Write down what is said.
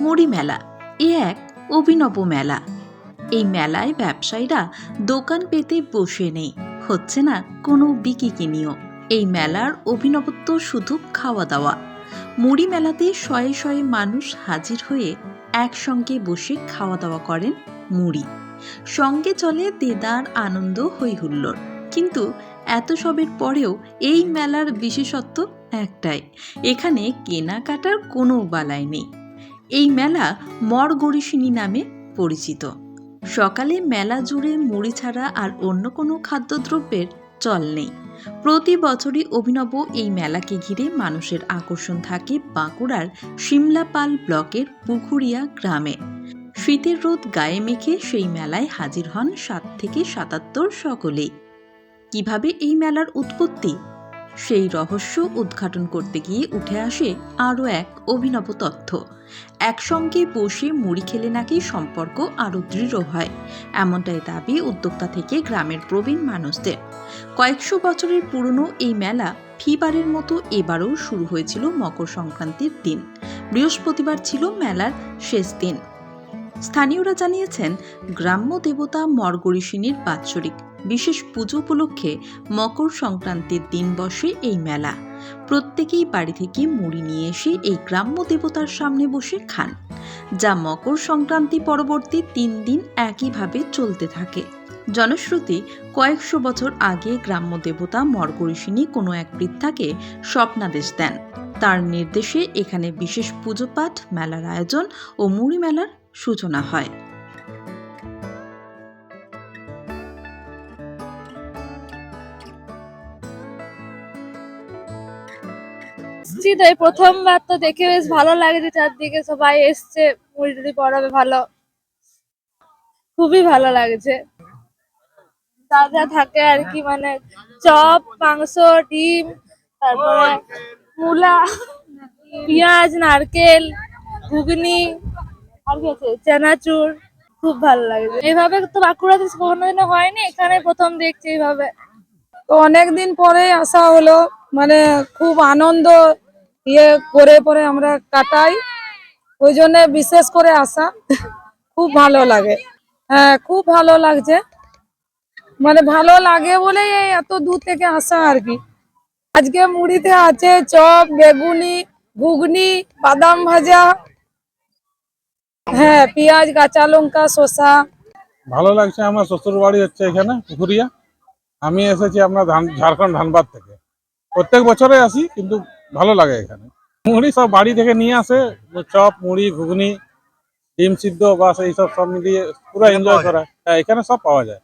মুড়ি মেলা। এ এক অভিনব মেলা। এই মেলায় ব্যবসায়ীরা দোকান পেতে বসে নেই। হচ্ছে না কোনো বিকিকিনিও এই মেলার অভিনবত্ব শুধু খাওয়া দাওয়া। মুড়ি মেলাতে শয়ে শয়ে মানুষ হাজির হয়ে একসঙ্গে বসে খাওয়া দাওয়া করেন মুড়ি। সঙ্গে চলে দেদার আনন্দ হই হুল্লোড় কিন্তু এত সবের পরেও এই মেলার বিশেষত্ব একটাই। এখানে কেনাকাটার কোনো বালাই নেই। এই মেলা মরগরিসিনী নামে পরিচিত। সকালে মেলা জুড়ে মুড়ি ছাড়া আর অন্য কোনো খাদ্যদ্রব্যের চল নেই। প্রতি বছরই অভিনব এই মেলাকে ঘিরে মানুষের আকর্ষণ থাকে বাঁকুড়ার সিমলাপাল ব্লকের পুকুরিয়া গ্রামে। শীতের রোদ গায়ে মেখে সেই মেলায় হাজির হন সাত থেকে সাতাত্তর সকলেই। কীভাবে এই মেলার উৎপত্তি? সেই রহস্য উদ্ঘাটন করতে গিয়ে উঠে আসে আরও এক অভিনব তথ্য। একসঙ্গে বসে মুড়ি খেলে নাকি সম্পর্ক আরও দৃঢ় হয়, এমনটাই দাবি উদ্যোক্তা থেকে গ্রামের প্রবীণ মানুষদের। কয়েকশো বছরের পুরনো এই মেলা ফিবারের মতো এবারও শুরু হয়েছিল মকর সংক্রান্তির দিন। বৃহস্পতিবার ছিল মেলার শেষ দিন। স্থানীয়রা জানিয়েছেন, গ্রাম্য দেবতা মর্গরিসিনীর বাৎসরিক বিশেষ পুজো উপলক্ষে মকর সংক্রান্তির দিন বসে এই মেলা। প্রত্যেকেই বাড়ি থেকে মুড়ি নিয়ে এসে এই গ্রাম্য দেবতার সামনে বসে খান, যা মকর সংক্রান্তি পরবর্তী তিন দিন একইভাবে চলতে থাকে। জনশ্রুতি, কয়েকশো বছর আগে গ্রাম্য দেবতা মর্গরিসিনী কোনো এক বৃদ্ধাকে স্বপ্নাদেশ দেন। তার নির্দেশে এখানে বিশেষ পুজোপাঠ, মেলার আয়োজন ও মুড়ি মেলার সূচনা হয়। এসছি তো এই প্রথমবার তো দেখে বেশ ভালো লাগছে চারদিকে সবাই এসছে, মুড়ি টুড়ি পড়াবে ভালো। খুবই ভালো লাগছে। যা থাকে আর কি মানে চপ, মাংস, ডিম, তারপরে মূলা, পেঁয়াজ, নারকেল, ঘুগনি, আর কি আছে? চানাচুর, খুব ভালো লাগছে এইভাবে তো বাঁকুড়াতে কোনোদিনও হয়নি, এখানে প্রথম দেখছি এইভাবে। তো অনেকদিন পরে আসা হলো মানে খুব আনন্দ ইয়ে করে পরে আমরা কাটাই। ওই জন্য বিশেষ করে আসা। খুব ভালো লাগে। হ্যাঁ খুব ভালো লাগছে। মানে ভালো লাগে এই এত দূর থেকে আসা আর কি। আজকে মুড়িতে আছে চপ, বেগুনি, ঘুগনি, বাদাম ভাজা। হ্যাঁ পেঁয়াজ, কাঁচা লঙ্কা, শসা। ভালো লাগছে আমার শ্বশুর বাড়ি হচ্ছে এখানে, পুকুরিয়া। আমি এসেছি আপনার ধান ঝাড়খণ্ড ধানবাদ থেকে। প্রত্যেক বছরে আসি, কিন্তু ভালো লাগে এখানে। মুড়ি সব বাড়ি থেকে নিয়ে আসে চপ মুড়ি ঘুগনি ডিম সিদ্ধ বা এইসব সব মিলিয়ে পুরো এনজয় করা। হ্যাঁ এখানে সব পাওয়া যায়।